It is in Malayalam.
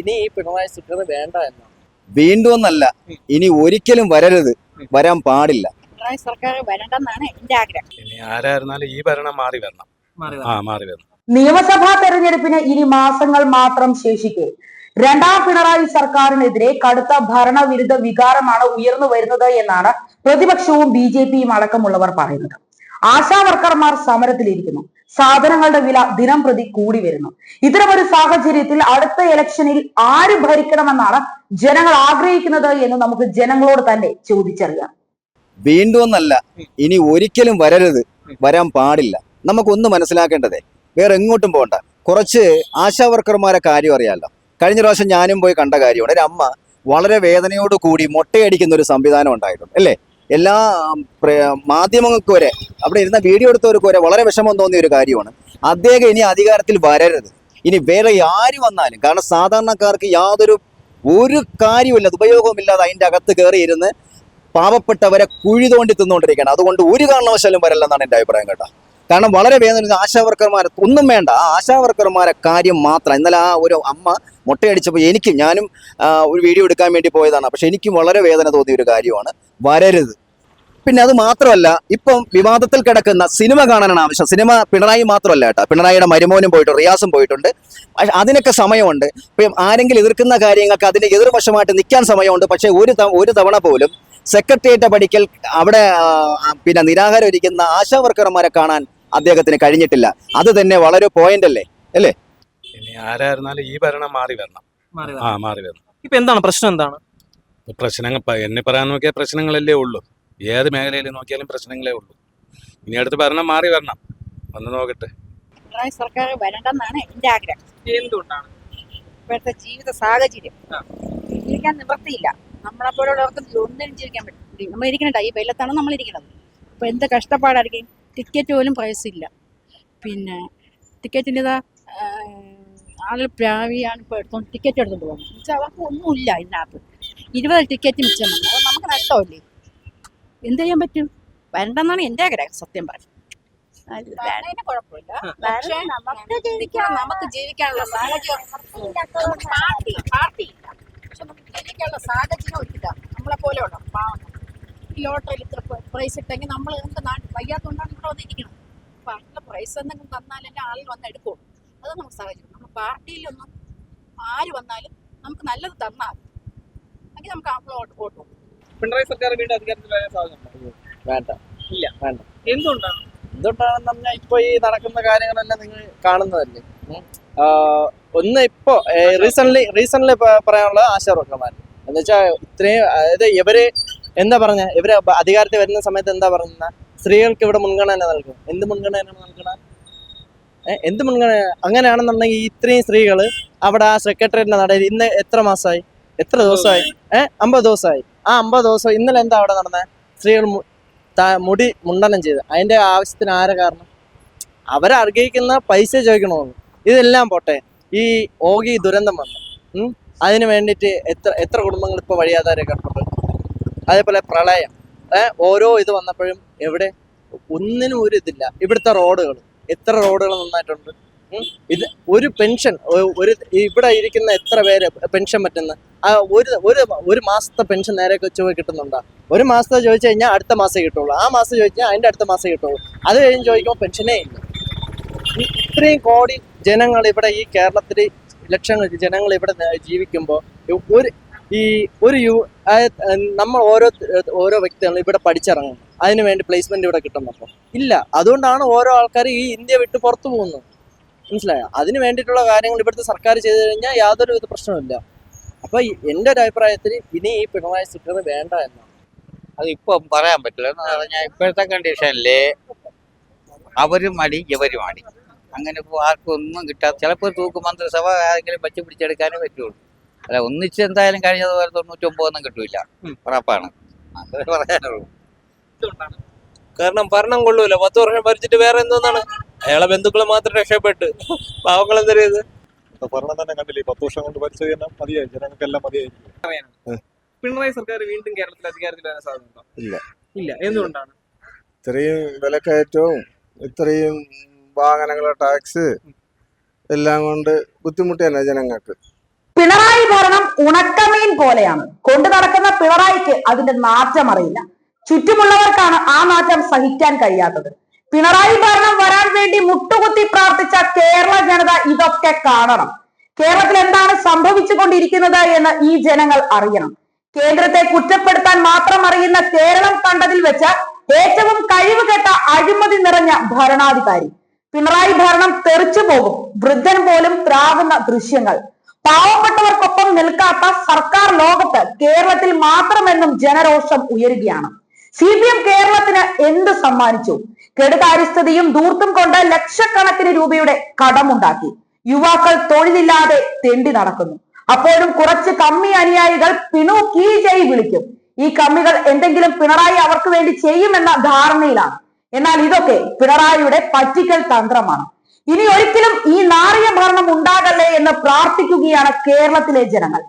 ഇനി ഈ പിണറായി സർക്കാർ വേണ്ട എന്നാണ് വീണ്ടും ഒന്നല്ല ഇനി ഒരിക്കലും വരരുത്. വരാൻ പാടില്ല. പിണറായി സർക്കാർ വരണ്ടെന്നാണ് എന്റെ ആഗ്രഹം. ഇനി ആരായിരുന്നാലും ഈ ഭരണം മാറി വരണം. ആ മാറി വരണം. നിയമസഭാ തെരഞ്ഞെടുപ്പിന് ഇനി മാസങ്ങൾ മാത്രം ശേഷിക്കെ. രണ്ടാം പിണറായി സർക്കാരിനെതിരെ കടുത്ത ഭരണവിരുദ്ധ വികാരമാണ് ഉയർന്നു വരുന്നത് എന്നാണ് പ്രതിപക്ഷവും ബി ജെ പിയും അടക്കമുള്ളവർ പറയുന്നത്. ആശാ വർക്കർമാർ സമരത്തിലിരിക്കുന്നു. സാധനങ്ങളുടെ വില ദിനം പ്രതി കൂടി വരുന്നു. ഇത്തരമൊരു സാഹചര്യത്തിൽ അടുത്ത ഇലക്ഷനിൽ ആര് ഭരിക്കണമെന്നാണ് ജനങ്ങൾ ആഗ്രഹിക്കുന്നത് എന്ന് നമുക്ക് ജനങ്ങളോട് തന്നെ ചോദിച്ചറിയാം. വീണ്ടും ഒന്നല്ല ഇനി ഒരിക്കലും വരരുത് വരാൻ പാടില്ല. നമുക്കൊന്ന് മനസ്സിലാക്കേണ്ടതേ വേറെ എങ്ങോട്ടും പോകണ്ട കുറച്ച് ആശാ വർക്കർമാരെ കാര്യം അറിയാമല്ലോ കഴിഞ്ഞ പ്രാവശ്യം ഞാനും പോയി കണ്ട കാര്യമാണ് ഒരു അമ്മ വളരെ വേദനയോട് കൂടി മുട്ടയടിക്കുന്ന ഒരു സംവിധാനം ഉണ്ടായിട്ടുണ്ട് അല്ലേ? എല്ലാ മാധ്യമങ്ങൾക്ക് വരെ അവിടെ ഇരുന്ന വീഡിയോ എടുത്തവർക്ക് വരെ വളരെ വിഷമം തോന്നിയ ഒരു കാര്യമാണ്. അദ്ദേഹം ഇനി അധികാരത്തിൽ വരരുത്. ഇനി വേറെ ആര് വന്നാലും കാരണം സാധാരണക്കാർക്ക് യാതൊരു ഒരു കാര്യമില്ല ഉപയോഗമില്ലാതെ അതിന്റെ അകത്ത് കയറി ഇരുന്ന് പാവപ്പെട്ടവരെ കുഴി തോണ്ടി തിന്നുകൊണ്ടിരിക്കുകയാണ്. അതുകൊണ്ട് ഒരു കാരണവശാലും വരല്ലെന്നാണ് എന്റെ അഭിപ്രായം കേട്ടോ. കാരണം വളരെ വേദന ആശാവർക്കർമാരെ ഒന്നും വേണ്ട ആ ആശാവർക്കർമാരെ കാര്യം മാത്രം. ഇന്നലെ ആ ഒരു അമ്മ മുട്ടയടിച്ചപ്പോൾ എനിക്കും ഞാനും ഒരു വീഡിയോ എടുക്കാൻ വേണ്ടി പോയതാണ്. പക്ഷെ എനിക്കും വളരെ വേദന തോന്നിയ ഒരു കാര്യമാണ് വരരുത്. പിന്നെ അത് മാത്രമല്ല ഇപ്പം വിവാദത്തിൽ കിടക്കുന്ന സിനിമ കാണാനാണ് ആവശ്യം. സിനിമ പിണറായി മാത്രമല്ല കേട്ടോ. പിണറായിയുടെ മരുമോനും പോയിട്ടുണ്ട് റിയാസും പോയിട്ടുണ്ട്. അതിനൊക്കെ സമയമുണ്ട്. ഇപ്പം ആരെങ്കിലും എതിർക്കുന്ന കാര്യങ്ങൾക്ക് അതിന്റെ എതിർവശമായിട്ട് നിൽക്കാൻ സമയമുണ്ട്. പക്ഷേ ഒരു ഒരു തവണ പോലും സെക്രട്ടേറിയറ്റ് പഠിക്കൽ അവിടെ പിന്നെ നിരാഹാരം ഇരിക്കുന്ന ആശാ വർക്കർമാരെ കാണാൻ അദ്ദേഹത്തിന് കഴിഞ്ഞിട്ടില്ല. അത് തന്നെ വളരെ പോയിന്റ് അല്ലേ? അല്ലേ? ഇനി ആരായിരുന്നാലും ഈ ഭരണം മാറി വരണം. ആ മാറി വരണം. ഇപ്പൊ എന്താണ്? പ്രശ്നം എന്താണ്? പ്രശ്നങ്ങൾ എന്നെ പറയാൻ നോക്കിയ പ്രശ്നങ്ങളല്ലേ ഉള്ളൂ. ഏത് മേഖലയിൽ നോക്കിയാലും പ്രശ്നങ്ങളേ ഉള്ളൂ. ഇനി അടുത്ത് ഭരണം മാറി വരണം. ഒന്ന് നോക്കട്ടെ. പിണറായി സർക്കാർ വരണ്ടെന്നാണ് എന്റെ ആഗ്രഹം. എന്തുകൊണ്ടാണ്? ഇപ്പോഴത്തെ ജീവിത സാഹചര്യം. ജീവിക്കാൻ നിവൃത്തിയില്ല. നമ്മളെ പോലുള്ളവർക്ക് ഒന്നിനും ജീവിക്കാൻ പറ്റും നമ്മൾ ഇരിക്കണ്ട ഈ വെള്ളത്താണ് നമ്മൾ ഇരിക്കുന്നത് അപ്പൊ എന്ത് കഷ്ടപ്പാടായിരിക്കും? ടിക്കറ്റ് പോലും പ്രൈസ് ഇല്ല. പിന്നെ ടിക്കറ്റിന്റെ ഇതാ ആൾ പ്രാവിയാണ് ഇപ്പോൾ എടുത്തോണ്ട് ടിക്കറ്റ് എടുത്തോണ്ട് പോകുന്നത്. എന്നുവെച്ചാൽ അവർക്ക് ഒന്നുമില്ല ഇതിനകത്ത്. ഇരുപത് ടിക്കറ്റ് മിച്ചം വന്നു. അത് നമുക്ക് നഷ്ടമല്ലേ? എന്ത് ചെയ്യാൻ പറ്റും? വരണ്ടെന്നാണ് എന്റെ ആഗ്രഹം സത്യം പക്ഷേ നമുക്ക് ജീവിക്കാനുള്ള സാഹചര്യം പാർട്ടി പാർട്ടി പക്ഷെ നമുക്ക് ജീവിക്കാനുള്ള സാഹചര്യം ഇല്ല. നമ്മളെ പോലെ ഉണ്ടോ? പാവങ്ങൾ ഈ ലോട്ടറിയിൽ ഇത്ര പ്രൈസ് ഇട്ടെങ്കിൽ നമ്മൾ നമുക്ക് നാട്ടിൽ വയ്യാത്തതുകൊണ്ടാണ് ഇവിടെ വന്നിരിക്കണം അപ്പൊ അതിന്റെ പ്രൈസ് എന്തെങ്കിലും തന്നാലല്ലേ ആളിൽ വന്ന് എടുക്കുള്ളൂ അത് നമുക്ക് സാഹചര്യം. നമ്മൾ പാർട്ടിയിലൊന്നും ആര് വന്നാലും നമുക്ക് നല്ലത് തന്നാൽ അല്ലെങ്കിൽ നമുക്ക് ആ വോട്ട് വോട്ട് പിണറായി സർക്കാർ വീണ്ടും അധികാരത്തിൽ വരാൻ സാധ്യതയുണ്ടോ? വേണ്ട. ഇല്ല. വേണ്ട. എന്തുകൊണ്ടാണ്? എന്തുകൊണ്ടാണെന്ന് പറഞ്ഞാൽ ഇപ്പൊ ഈ നടക്കുന്ന കാര്യങ്ങളെല്ലാം നിങ്ങൾ കാണുന്നതല്ലേ? ഒന്ന് ഇപ്പോ റീസെന്റ് റീസെന്റ് പറയാനുള്ള ആശാ വർക്കർമാർ എന്ന് വെച്ചാൽ ഇത്രയും അതായത് ഇവർ എന്താ പറഞ്ഞ? ഇവർ അധികാരത്തിൽ വരുന്ന സമയത്ത് എന്താ പറഞ്ഞ സ്ത്രീകൾക്ക് ഇവിടെ മുൻഗണന നൽകും എന്ത് മുൻഗണന നൽകണ? ഏഹ് എന്ത് മുൻഗണന? അങ്ങനെയാണെന്നുണ്ടെങ്കിൽ ഇത്രയും സ്ത്രീകൾ അവിടെ ആ സെക്രട്ടേറിയറ്റിന്റെ നടയിൽ ഇന്ന് എത്ര മാസമായി എത്ര ദിവസമായി? ഏഹ് അമ്പത് ദിവസമായി. ആ അമ്പത് ദിവസം ഇന്നലെ എന്താ അവിടെ നടന്നത് സ്ത്രീകൾ മുടി മുണ്ടനം ചെയ്ത്. അതിന്റെ ആവശ്യത്തിന് ആരെ കാരണം? അവരർഹിക്കുന്ന പൈസ ചോദിക്കണമെന്ന്. ഇതെല്ലാം പോട്ടെ. ഈ ഓഗി ദുരന്തം വന്നു? അതിന് വേണ്ടിയിട്ട് എത്ര എത്ര കുടുംബങ്ങൾ ഇപ്പോൾ വഴിയാതാരെ കഷ്ടപ്പെട്ടു അതേപോലെ പ്രളയം. ഓരോ ഇത് വന്നപ്പോഴും എവിടെ? ഒന്നിനും ഒരു ഇതില്ല. ഇവിടുത്തെ റോഡുകൾ. എത്ര റോഡുകൾ നന്നായിട്ടുണ്ട്? ഇത് ഒരു പെൻഷൻ ഒരു ഇവിടെ ഇരിക്കുന്ന എത്ര പേര് പെൻഷൻ പറ്റുന്ന? ആ ഒരു ഒരു ഒരു മാസത്തെ പെൻഷൻ നേരെ ചൊവ്വ കിട്ടുന്നുണ്ടോ? ഒരു മാസത്തെ ചോദിച്ചു കഴിഞ്ഞാൽ അടുത്ത മാസം കിട്ടുള്ളൂ. ആ മാസം ചോദിച്ചാൽ അതിന്റെ അടുത്ത മാസം കിട്ടുള്ളൂ. അത് കഴിഞ്ഞ് ചോദിക്കുമ്പോൾ പെൻഷനേ ഇല്ല. ഇത്രയും കോടി ജനങ്ങൾ ഇവിടെ ഈ കേരളത്തിൽ ലക്ഷങ്ങൾ ജനങ്ങൾ ഇവിടെ ജീവിക്കുമ്പോൾ ഒരു ഈ ഒരു യു നമ്മൾ ഓരോ ഓരോ വ്യക്തികളും ഇവിടെ പഠിച്ചിറങ്ങുന്നു. അതിനു വേണ്ടി പ്ലേസ്മെന്റ് ഇവിടെ കിട്ടുന്നുണ്ടോ? ഇല്ല. അതുകൊണ്ടാണ് ഓരോ ആൾക്കാർ ഈ ഇന്ത്യ വിട്ട് പുറത്തു പോകുന്നത്. മനസ്സിലായോ? അതിന് വേണ്ടിയിട്ടുള്ള കാര്യങ്ങൾ ഇവിടുത്തെ സർക്കാർ ചെയ്തു കഴിഞ്ഞാൽ യാതൊരു വിധ പ്രശ്നമില്ല അപ്പൊ എന്റെ എന്റെ ഒരു അഭിപ്രായത്തിൽ ഇനി ഈ പിണറായി സർക്കാർ വേണ്ട എന്നാണ്. അത് ഇപ്പൊ പറയാൻ പറ്റില്ല. എന്ന് പറഞ്ഞാൽ ഇപ്പോഴത്തെ കണ്ടീഷനിൽ അവരും മടി ഇവരും മടി അങ്ങനെ ഇപ്പോൾ ആർക്കും ഒന്നും കിട്ടാത്ത ചിലപ്പോൾ തൂക്ക് മന്ത്രിസഭ ആരെങ്കിലും വെച്ച് പിടിച്ചെടുക്കാനേ പറ്റുള്ളൂ. അല്ല ഒന്നിച്ച് എന്തായാലും കഴിഞ്ഞതുപോലെ തൊണ്ണൂറ്റൊമ്പതൊന്നും കിട്ടൂല. ഉറപ്പാണ്. പറയാനുള്ളൂ. കാരണം ഭരണം കൊള്ളൂല. പത്ത് വർഷം ഭരിച്ചിട്ട് വേറെ എന്തോന്നാണ്? അയാളെ ബന്ധുക്കൾ മാത്രം രക്ഷപ്പെട്ട്. പാവങ്ങൾ എന്താ ചെയ്ത്? ഭരണം തന്നെ കണ്ടില്ലേ? പത്ത് വർഷം കൊണ്ട് ഭരിച്ചത് തന്നെ മതിയായി. ജനങ്ങൾക്കെല്ലാം മതിയായി പിണറായി സർക്കാർ വീണ്ടും കേരളത്തിൽ അധികാരത്തിൽ വരാൻ സാധ്യതയുണ്ടോ? ഇല്ല. ഇല്ല. എന്തുകൊണ്ടാണ്? ഇത്രയും വിലക്കയറ്റവും ഇത്രയും വാഹനങ്ങളുടെ ടാക്സ് എല്ലാം കൊണ്ട് ബുദ്ധിമുട്ട് തന്നെ ജനങ്ങൾക്ക്. പിണറായി ഭരണം ഉണക്കമീൻ പോലെയാണ്. കൊണ്ടു നടക്കുന്ന പിണറായിക്ക് അതിന്റെ നാറ്റം അറിയില്ല. ചുറ്റുമുള്ളവർക്കാണ് ആ നാറ്റം സഹിക്കാൻ കഴിയാത്തത്. പിണറായി ഭരണം വരാൻ വേണ്ടി മുട്ടുകുത്തി പ്രാർത്ഥിച്ച കേരള ജനത ഇതൊക്കെ കാണണം. കേരളത്തിൽ എന്താണ് സംഭവിച്ചുകൊണ്ടിരിക്കുന്നത് എന്ന് ഈ ജനങ്ങൾ അറിയണം. കേന്ദ്രത്തെ കുറ്റപ്പെടുത്താൻ മാത്രം അറിയുന്ന കേരളം കണ്ടതിൽ വെച്ച് ഏറ്റവും കഴിവ് കഴിവുകെട്ട അഴിമതി നിറഞ്ഞ ഭരണാധികാരി. പിണറായി ഭരണം തെറിച്ചു പോകും. വൃദ്ധൻ പോലും ത്രാകുന്ന ദൃശ്യങ്ങൾ. പാവപ്പെട്ടവർക്കൊപ്പം നിൽക്കാത്ത സർക്കാർ ലോകത്ത് കേരളത്തിൽ മാത്രമെന്നും ജനരോഷം ഉയരുകയാണ്. സി കേരളത്തിന് എന്ത് സമ്മാനിച്ചു? കെടുകാര്യസ്ഥതയും ദൂർത്തും കൊണ്ട് ലക്ഷക്കണക്കിന് രൂപയുടെ കടമുണ്ടാക്കി. യുവാക്കൾ തൊഴിലില്ലാതെ തെണ്ടി നടക്കുന്നു. അപ്പോഴും കുറച്ച് കമ്മി അനുയായികൾ പിണു കീ ജയ് വിളിക്കും. ഈ കമ്മികൾ എന്തെങ്കിലും പിണറായി അവർക്ക് വേണ്ടി ചെയ്യുമെന്ന ധാരണയിലാണ്. എന്നാൽ ഇതൊക്കെ പിണറായിയുടെ പറ്റിക്കൽ തന്ത്രമാണ്. ഇനി ഒരിക്കലും ഈ നാറിയ ഭരണം ഉണ്ടാകല്ലേ എന്ന് പ്രാർത്ഥിക്കുകയാണ് കേരളത്തിലെ ജനങ്ങൾ.